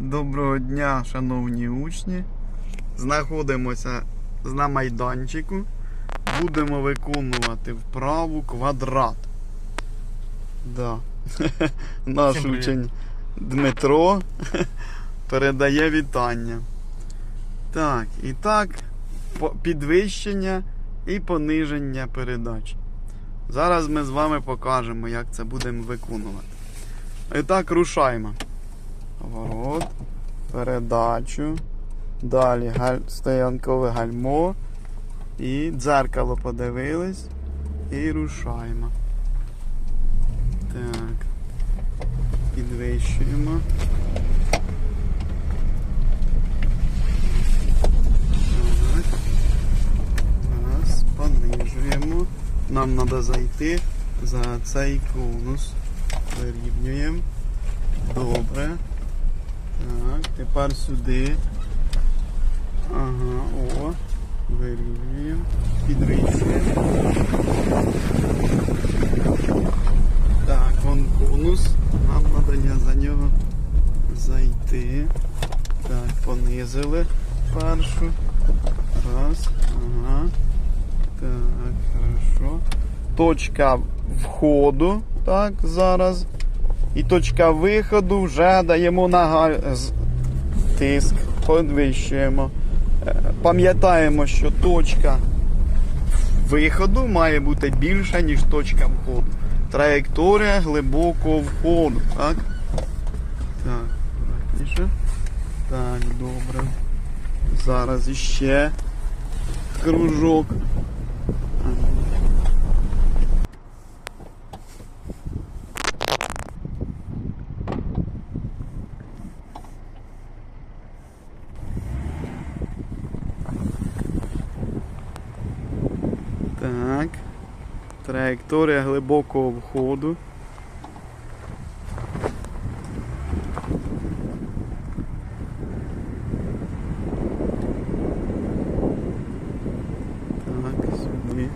Доброго дня, шановні учні. Знаходимося на майданчику. Будемо виконувати вправу квадрат. Да. Наш учень Дмитро передає вітання. Так, і так, підвищення і пониження передач. Зараз ми з вами покажемо, як це будемо виконувати. І так, рушаємо. Передачу. Далі галь... стоянкове гальмо. І дзеркало подивились. І рушаємо. Так. Підвищуємо. Раз, понижуємо. Нам треба зайти за цей конус. Вирівнюємо. Добре. Тепер сюди. Ага, о. Вирівнюємо. Підвищуємо. Так, вон конус. Нам треба за нього зайти. Так, понизили першу. Раз. Ага. Так, хорошо. Точка входу. Так, зараз. І точка виходу вже даємо на га- з- тиск, підвищуємо. Е, Пам'ятаємо, що точка виходу має бути більша, ніж точка входу. Траєкторія глибокого входу. Так? Так. Так, добре. Зараз іще кружок. Так. Траєкторія глибокого входу. Так, сюди.